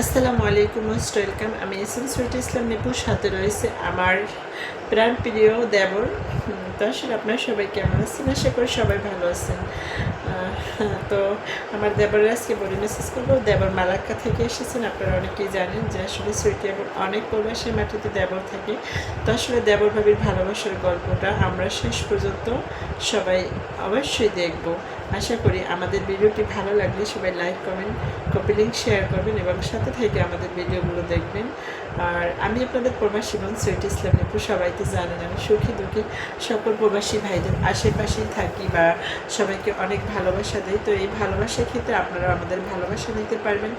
আসসালামু আলাইকুম most welcome আমি এস এম সুইট ইসলাম নিপুর সাথে রয়েছে আমার প্রাণ প্রিয় দেবর দর্শক আপনার সবাই কেমন আছেন? আশা করি সবাই ভালো আছেন। তো আমার দেবরের আজকে বলে মেসেজ করব দেবর মালাক্কা থেকে এসেছেন। আপনারা অনেকেই জানেন যে আসলে সুইটি এবং অনেক প্রবাসী মাটিতে দেবর থাকে। তো আসলে দেবর ভাবির ভালোবাসার গল্পটা আমরা শেষ পর্যন্ত সবাই অবশ্যই দেখব। আশা করি আমাদের ভিডিওটি ভালো লাগলে সবাই like comment copy link share করবেন এবং সাথে থেকে আমাদের ভিডিওগুলো দেখবেন। আর আমি আপনাদের প্রবাসী বোন সুইট ইসলাম নিপু সবাইকে জানেন আমি সুখী, দুঃখী সকল প্রবাসী ভাইদের আশেপাশেই থাকি বা সবাইকে অনেক ভালোবাসা দিই। তো এই ভালোবাসার ক্ষেত্রে আপনারা আমাদের ভালোবাসা নিতে পারবেন।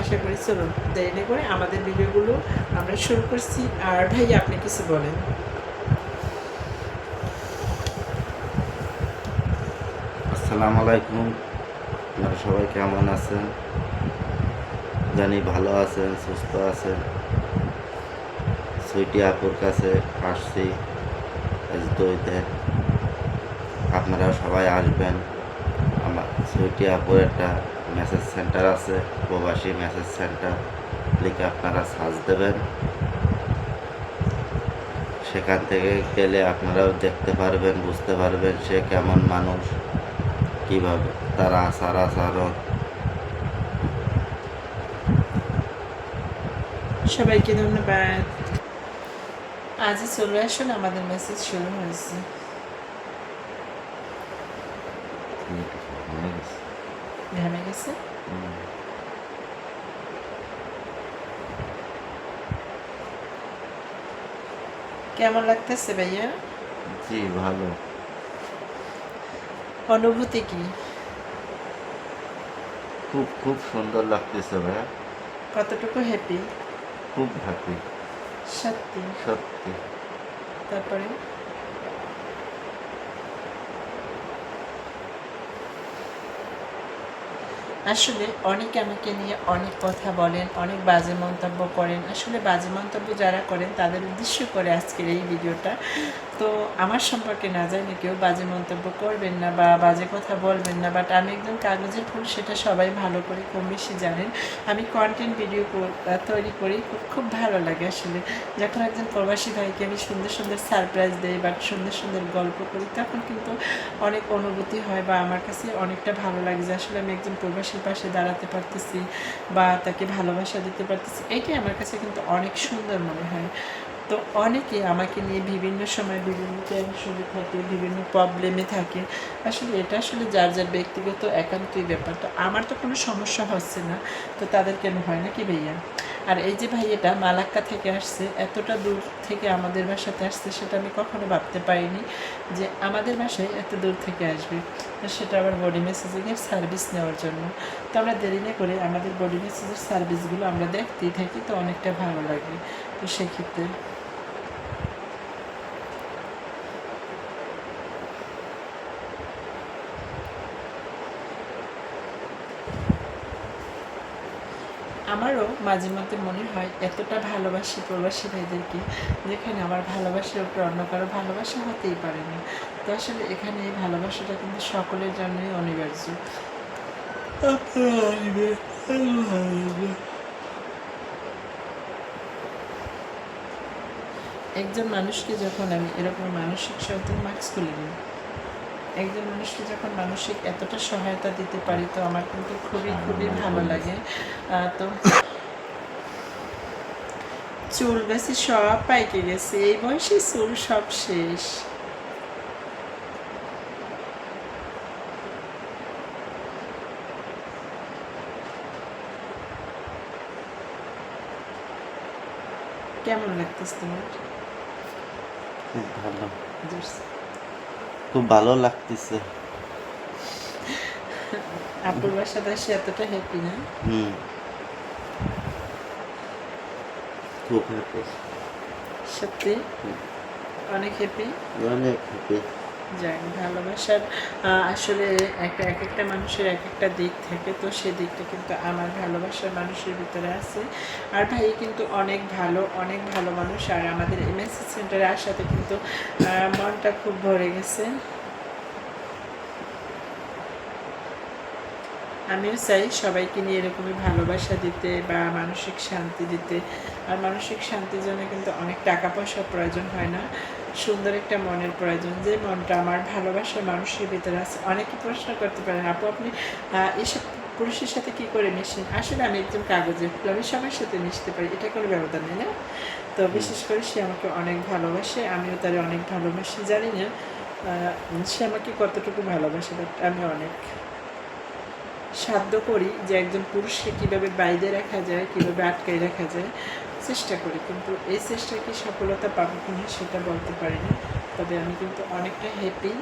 আশা করি চলুন, দেরি না করে আমাদের ভিডিওগুলো আমরা শুরু করছি। আর ভাই, আপনি কিছু বলেন। আসসালামু আলাইকুম। আপনারা সবাই কেমন আছেন? জানি ভালো আছেন, সুস্থ আছেন। সুইটি আপুর কাছে আসছি। দইতে। আপনারা সবাই আসবেন। আমার সুইটি আপুর একটা মেসেজ সেন্টার আছে, প্রবাসী মেসেজ সেন্টার লিখে আপনারা সার্চ দেবেন। সেখান থেকে গেলে আপনারাও দেখতে পারবেন, বুঝতে পারবেন সে কেমন মানুষ, কীভাবে তার আচার আচরণ। সবাইকে ধন্যবাদ। আজই চলে আসুন আমাদের মেসেজ শুরু হয়েছে ঘামে গেছে? কেমন লাগতেছে ভাইয়া? জি ভালো। অনুভূতি কি? খুব খুব সুন্দর লাগতেছে ভাইয়া। কতটুকু হ্যাপি খুব হ্যাপি সত্যি। সত্যি। তারপরে? আসলে অনেকে আমাকে নিয়ে অনেক কথা বলেন অনেক বাজে মন্তব্য করেন। আসলে বাজে মন্তব্য যারা করেন তাদের উদ্দেশ্য করে আজকের এই ভিডিওটা। তো আমার সম্পর্কে না জানি কেউ বাজে মন্তব্য করবেন না বা বাজে কথা বলবেন না বাট আমি একদম কাগজের ফুল, সেটা সবাই ভালো করে কম বেশি জানেন। আমি কন্টেন্ট ভিডিও তৈরি করি, খুব ভালো লাগে আসলে। যখন একজন প্রবাসী ভাইকে আমি সুন্দর সুন্দর সারপ্রাইজ দিই বা সুন্দর সুন্দর গল্প করি, তখন কিন্তু অনেক অনুভূতি হয় বা আমার কাছে অনেকটা ভালো লাগে যে আসলে আমি একজন প্রবাসীর পাশে দাঁড়াতে পারতেছি বা তাকে ভালোবাসা দিতে পারতেছি। এটাই আমার কাছে কিন্তু অনেক সুন্দর মনে হয়। তো অনেকে আমাকে নিয়ে বিভিন্ন সময় বিভিন্ন টেনশনে থাকে, বিভিন্ন প্রবলেমে থাকে। আসলে এটা আসলে যার যার ব্যক্তিগত একান্তই ব্যাপার। তো আমার তো কোনো সমস্যা হচ্ছে না, তো তাদের কেন হয় না কি ভাইয়া? আর এই যে ভাই এটা মালাক্কা থেকে আসছে, এতটা দূর থেকে আমাদের বাসাতে আসছে সেটা আমি কখনো ভাবতে পারিনি যে আমাদের বাসায় এত দূর থেকে আসবে। তো সেটা আবার বডি মেসেজিংয়ের সার্ভিস নেওয়ার জন্য। তো আমরা দেরি না করে আমাদের বডি মেসেজের সার্ভিসগুলো আমরা দেখতেই থাকি, তো অনেকটা ভালো লাগে। তো সেক্ষেত্রে আমারও মাঝে মধ্যে মনে হয় এতটা ভালোবাসি প্রবাসী ভাইদেরকে যেখানে আমার ভালোবাসার উপর অন্য কারও ভালোবাসা হতেই পারে না। তো আসলে এখানে এই ভালোবাসাটা কিন্তু সকলের জন্যই অনিবার্য। একজন মানুষকে যখন আমি এরকম মানসিক শব্দের মাস্ক খুলে নিই একজন মানুষকে যখন মানসিক এতটা সহায়তা দিতে পারি তো আমার কিন্তু খুবই খুবই ভালো লাগে। তো চুল বেশি সব পাইকে গেছে এই বয়সে চুল সব শেষ। কেমন লাগতেছে তোমার? ভালো। খুব ভালো লাগতেছে। আপুর বাসাতে এসে এতটা হ্যাপি না? হুম। খুব হ্যাপি সত্যি? অনেক হ্যাপি অনেক হ্যাপি যাক ভালোবাসার আসলে একটা এক একটা মানুষের এক একটা দিক থাকে, তো সেই দিকটা কিন্তু আমার ভালোবাসার মানুষের ভিতরে আছে। আর ভাই কিন্তু অনেক ভালো অনেক ভালো মানুষ। আর আমাদের এমএসসি সেন্টারে আসাতে কিন্তু মনটা খুব ভরে গেছে। আমিও চাই সবাইকে নিয়ে এরকমই ভালোবাসা দিতে বা মানসিক শান্তি দিতে। আর মানসিক শান্তির জন্য কিন্তু অনেক টাকা পয়সা প্রয়োজন হয় না। সুন্দর একটা মনের প্রয়োজন। যে মনটা আমার ভালোবাসার মানুষের ভিতরে আছে অনেকে প্রশ্ন করতে পারেন আপু আপনি এসব পুরুষের সাথে কি করে মিশেন? আসলে আমি একজন কাগজের ফুল আমি সবার সাথে মিশতে পারি এটা কোনো ব্যবধান নেই না। তো বিশেষ করে সে আমাকে অনেক ভালোবাসে আমিও তার অনেক ভালোবাসি জানি না সে আমাকে কতটুকু ভালোবাসে বাট আমি অনেক সাধ্য করি যে একজন পুরুষকে কীভাবে বাইরে রাখা যায়, কীভাবে আটকায় রাখা যায়, চেষ্টা করি। কিন্তু এই চেষ্টা কি সফলতা পাবো কিনা সেটা বলতে পারি না তবে আমি কিন্তু অনেকটা হ্যাপি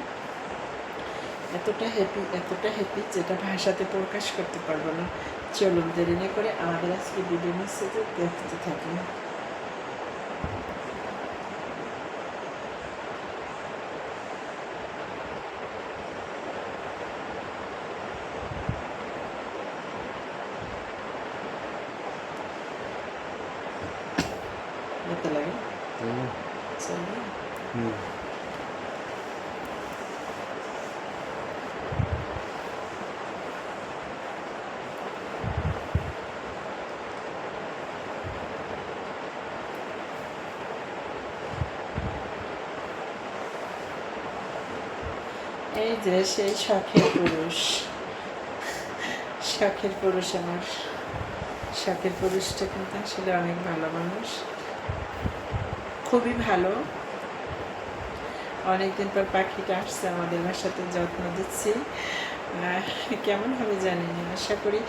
এতটা হ্যাপি এতটা হ্যাপি যেটা ভাষাতে প্রকাশ করতে পারব না। চলুন দেরি না করে আমাদের আজকে ভিডিও মেসেজে দেখতে থাকি। ভালো লাগে চলো এই যে সেই শখের পুরুষ শখের পুরুষ আমার শখের পুরুষটা কিন্তু আসলে অনেক ভালো মানুষ খুবই ভালো। অনেকদিন পর পাখিটা আসছে, আমাদের বাসাতে যত্ন দিচ্ছি। কেমন হবে জানি না, আশা করি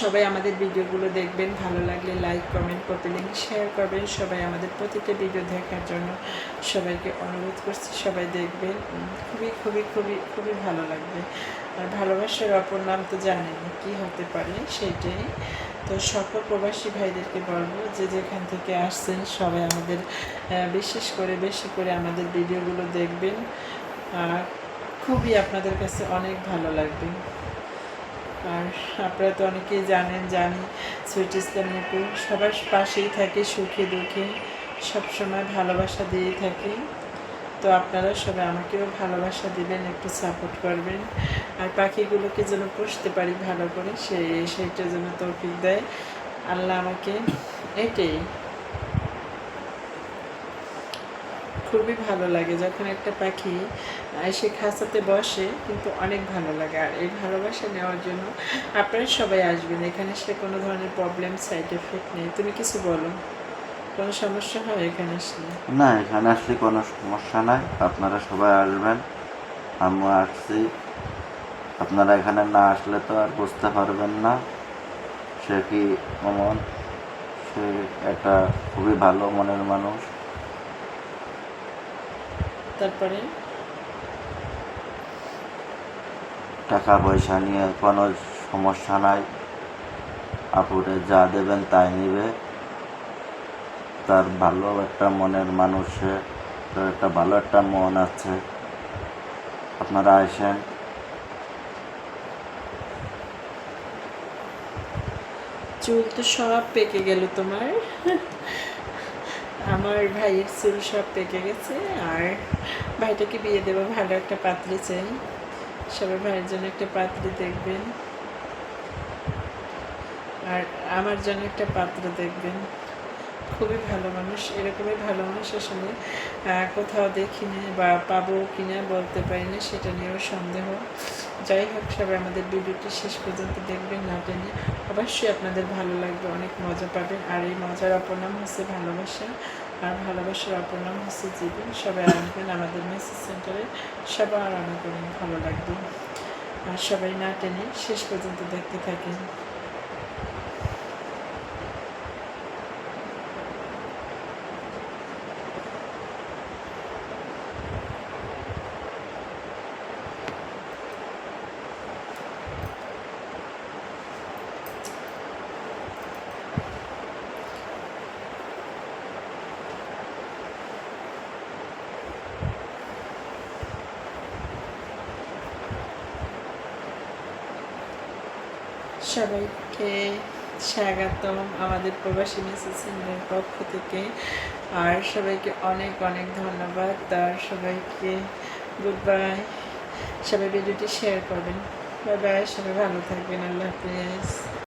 সবাই আমাদের ভিডিওগুলো দেখবেন, ভালো লাগলে like comment copy link share করবেন। সবাই আমাদের প্রতিটা ভিডিও দেখার জন্য সবাইকে অনুরোধ করছি, সবাই দেখবেন। খুবই খুবই খুবই খুবই ভালো লাগবে। আর ভালোবাসার অপর নাম তো জানেন কি হতে পারে সেইটাই তো সকল প্রবাসী ভাইদেরকে বলব যে যেখান থেকে আসছেন সবাই আমাদের বিশেষ করে, বেশি করে আমাদের ভিডিওগুলো দেখবেন। আর খুবই আপনাদের কাছে অনেক ভালো লাগবে। আর আপনারা তো অনেকেই জানেন জানি সুইট ইসলাম সবার পাশেই থাকে, সুখে দুঃখে, সবসময় ভালোবাসা দিয়েই থাকি। তো আপনারা সবাই আমাকেও ভালোবাসা দিবেন, একটু সাপোর্ট করবেন। আর পাখিগুলোকে যেন পুষতে পারি ভালো করে, সে সেইটা যেন তৌফিক দেয়। আল্লাহ আমাকে এটাই খুবই ভালো লাগে যখন একটা পাখি সে খাঁচাতে বসে, কিন্তু অনেক ভালো লাগে। আর এই ভালোবাসা নেওয়ার জন্য আপনারা সবাই আসবেন। এখানে সে কোনো ধরনের প্রবলেম সাইড এফেক্ট নেই। তুমি কিছু বলো। কোনো সমস্যা হয় এখানে আসলে? না এখানে আসলে কোনো সমস্যা নাই। আপনারা সবাই আসবেন আমিও আসছি। আপনারা এখানে না আসলে তো আর বুঝতে পারবেন না সে কি কেমন সে একটা খুবই ভালো মনের মানুষ। তারপরে? টাকা পয়সা নিয়ে কোনো সমস্যা নাই। আপুরে যা দেবেন তাই নিবে। তার ভালো একটা মনের মানুষে, তার একটা ভালো একটা মন আছে। আপনারা আসেন চুল তো সব পেকে গেল তোমার। আমার ভাইয়ের চুল সব পেকে গেছে, আর ভাইটাকে বিয়ে দেবো ভালো একটা পাত্রী চাই। সবাই ভাইয়ের জন্য একটা পাত্রী দেখবেন। আর আমার জন্য একটা পাত্র দেখবেন। খুবই ভালো মানুষ, এরকমই ভালো মানুষ আসলে কোথাও দেখিনি বা পাবো কিনা বলতে পারি না সেটা নিয়েও সন্দেহ। যাই হোক, সবাই আমাদের ভিডিওটি শেষ পর্যন্ত দেখবেন, না টেনে অবশ্যই আপনাদের ভালো লাগবে, অনেক মজা পাবেন। আর এই মজার অপর নাম হচ্ছে ভালোবাসা, আর ভালোবাসার অপর নাম হচ্ছে জীবন। সবাই আসবেন আমাদের মেসেজ সেন্টারে, সবার অনেক অনেক ভালো লাগবে। আর সবাই না টেনে শেষ পর্যন্ত দেখতে থাকেন। সবাইকে স্বাগতম আমাদের প্রবাসী মেসেজ ইন্ডিয়ার পক্ষ থেকে। আর সবাইকে অনেক অনেক ধন্যবাদ। আর সবাইকে গুড বাই সবাই ভিডিওটি শেয়ার করবেন। বাই বাই সবাই ভালো থাকবেন। আল্লাহ হাফিজ।